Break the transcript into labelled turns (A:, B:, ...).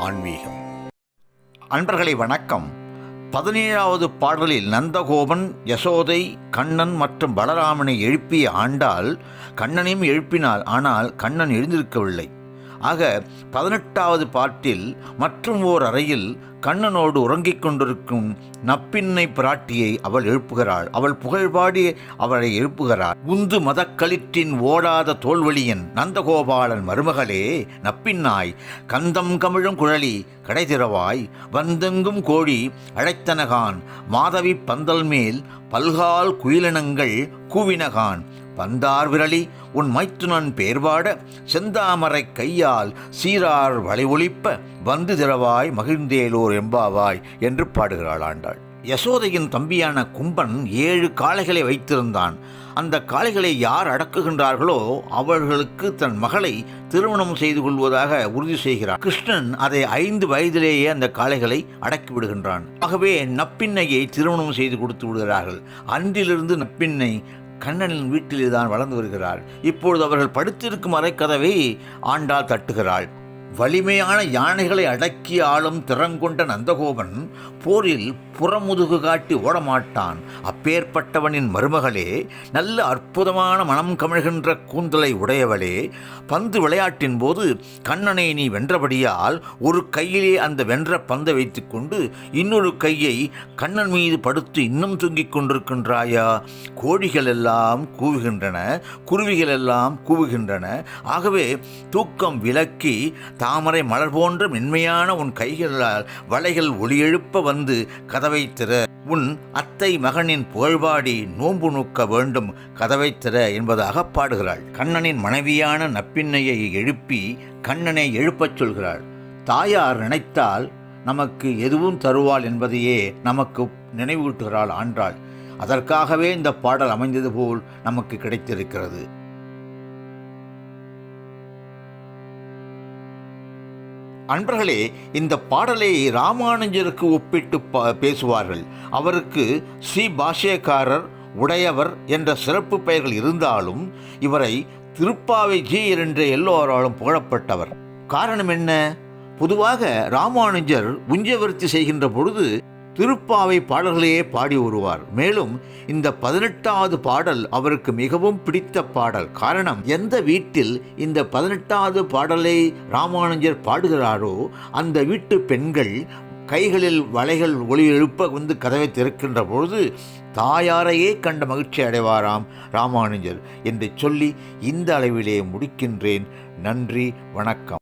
A: ஆன்மீகம். அன்பர்களை வணக்கம். பதினேழாவது பாடலில் நந்தகோபன் யசோதை கண்ணன் மற்றும் பலராமனை எழுப்பிய ஆண்டால் கண்ணனையும் எழுப்பினாள் ஆனால் கண்ணன் எழுந்திருக்கவில்லை. ஆக பதினெட்டாவது பாட்டில் மற்றும் ஓர் அறையில் கண்ணனோடு உறங்கிக் கொண்டிருக்கும் நப்பின்னை பிராட்டியை அவள் எழுப்புகிறாள். அவள் புகழ்பாடி அவளை எழுப்புகிறாள். உந்து மதக்களிற்றின் ஓடாத தோல்வழியன் நந்தகோபாலன் மருமகளே நப்பின்னாய் கந்தம் கமிழும் குழலி கடைதிரவாய் வந்தெங்கும் கோழி அழைத்தனகான் மாதவி பந்தல் மேல் பல்கால் குயிலினங்கள் கூவினகான் பந்தார் விரலி உன் மைத்துனன் பேர்வாட செந்தாமரை கையால் சீரார் வளை ஒளிப்ப வந்து திரவாய் மகிழ்ந்தேலோர் எம்பாவாய் என்று பாடுகிறாள் ஆண்டாள். யசோதையின் தம்பியான கும்பன் ஏழு காளைகளை வைத்திருந்தான். அந்த காளைகளை யார் அடக்குகின்றார்களோ அவர்களுக்கு தன் மகளை திருமணம் செய்து கொள்வதாக உறுதி செய்கிறார் கிருஷ்ணன் அதை ஐந்து வயதிலேயே அந்த காளைகளை அடக்கி விடுகின்றான். ஆகவே நப்பின்னையை திருமணம் செய்து கொடுத்து விடுகிறார்கள். அன்றிலிருந்து நப்பின்னை கண்ணனின் வீட்டிலே தான் வளர்ந்து வருகிறாள். இப்பொழுது அவர்கள் படுத்திருக்கும் அறைக்கதவை ஆண்டாள் தட்டுகிறாள். வலிமையான யானைகளை அடக்கி ஆளும் திறங்கொண்ட நந்தகோபன் போரில் புறமுதுகு காட்டி ஓடமாட்டான். அப்பேற்பட்டவனின் மருமகளே நல்ல அற்புதமான மனம் கமிழ்கின்ற கூந்தலை உடையவளே பந்து விளையாட்டின் போது கண்ணனை நீ வென்றபடியால் ஒரு கையிலே அந்த வென்ற பந்தை வைத்துக்கொண்டு இன்னொரு கையை கண்ணன் மீது படுத்து இன்னும் தூங்கிக் கொண்டிருக்கின்றாயா? கோழிகள் எல்லாம் கூவுகின்றன குருவிகள் எல்லாம் கூவுகின்றன. ஆகவே தூக்கம் விலக்கி தாமரை மலர் போன்ற மென்மையான உன் கைகளால் வலைகள் ஒளியெழுப்ப வந்து கதவை திற. உன் அத்தை மகனின் புகழ்பாடி நோன்பு நூக்க வேண்டும் கதவை திற என்பதாக பாடுகிறாள். கண்ணனின் மனைவியான நப்பின்னையை எழுப்பி கண்ணனை எழுப்பச் சொல்கிறாள். தாயார் நினைத்தால் நமக்கு எதுவும் தருவாள் என்பதையே நமக்கு நினைவூட்டுகிறாள் ஆண்டாள் அதற்காகவே இந்த பாடல் அமைந்தது போல் நமக்கு கிடைத்திருக்கிறது. அன்பர்களே இந்த பாடலை ராமானுஜருக்கு ஒப்பிட்டு ப- பேசுவார்கள். அவருக்கு ஸ்ரீ பாஷ்யக்காரர் உடையவர் என்ற சிறப்பு பெயர்கள் இருந்தாலும் இவரை திருப்பாவை ஜி என்று எல்லோராலும் புகழப்பட்டவர். காரணம் என்ன? பொதுவாக ராமானுஜர் உஞ்சவர்த்தி செய்கின்ற பொழுது திருப்பாவை பாடல்களையே பாடி வருவார் மேலும் இந்த பதினெட்டாவது பாடல் அவருக்கு மிகவும் பிடித்த பாடல். காரணம் எந்த வீட்டில் இந்த பதினெட்டாவது பாடலை ராமானுஜர் பாடுகிறாரோ அந்த வீட்டு பெண்கள் கைகளில் வலைகள் ஒளி எழுப்ப வந்து கதவை திறக்கின்ற பொழுது தாயாரையே கண்ட மகிழ்ச்சி அடைவாராம் ராமானுஜர் என்று சொல்லி இந்த அளவிலே முடிக்கின்றேன். நன்றி வணக்கம்.